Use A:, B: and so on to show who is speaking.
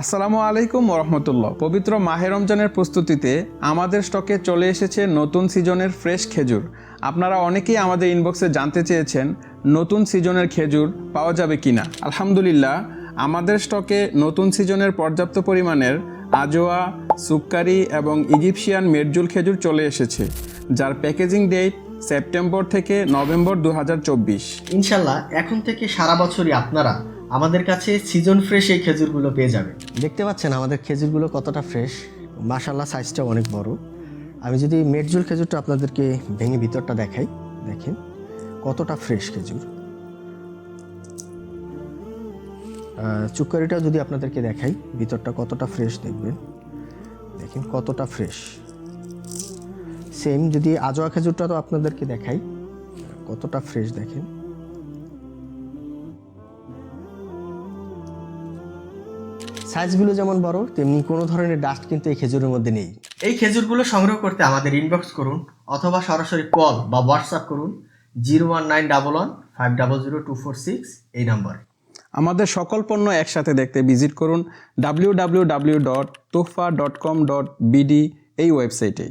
A: আসসালামু আলাইকুম রহমতুল্লাহ পবিত্র মাহে রমজানের প্রস্তুতিতে আমাদের স্টকে চলে এসেছে নতুন সিজনের ফ্রেশ খেজুর। আপনারা অনেকেই আমাদের ইনবক্সে জানতে চেয়েছেন, নতুন সিজনের খেজুর পাওয়া যাবে কিনা। আলহামদুলিল্লাহ, আমাদের স্টকে নতুন সিজনের পর্যাপ্ত পরিমাণের আজোয়া সুক্কারি এবং ইজিপশিয়ান মেরজুল খেজুর চলে এসেছে, যার প্যাকেজিং ডেট সেপ্টেম্বর থেকে নভেম্বর দু হাজার চব্বিশ।
B: ইনশাল্লাহ, এখন থেকে সারা বছরই আপনারা আমাদের কাছে সিজন ফ্রেশ এই খেজুরগুলো পেয়ে যাবে। দেখতে পাচ্ছেন আমাদের খেজুরগুলো কতটা ফ্রেশ মাশাল্লাহ সাইজটা অনেক বড়। আমি যদি মেটজুল খেজুরটা আপনাদেরকে ভেঙে ভিতরটা দেখাই, দেখেন, কতটা ফ্রেশ খেজুর। চুক্কারিটা যদি আপনাদেরকে দেখাই, ভিতরটা কতটা ফ্রেশ দেখবেন। দেখেন, কতটা ফ্রেশ সেম যদি আজোয়া খেজুরটা তো আপনাদেরকে দেখাই, কতটা ফ্রেশ দেখেন। সাইজগুলো যেমন বড় তেমনি কোনো ধরনের ডাস্ট কিন্তু এই খেজুরের মধ্যে নেই। এই খেজুরগুলো সংগ্রহ করতে আমাদের ইনবক্স করুন অথবা সরাসরি কল বা হোয়াটসঅ্যাপ করুন zero one nine double one five double zero two four six এই নাম্বার
A: আমাদের সকল পণ্য একসাথে দেখতে ভিজিট করুন W W W dot Tofa dot com dot BD এই ওয়েবসাইটে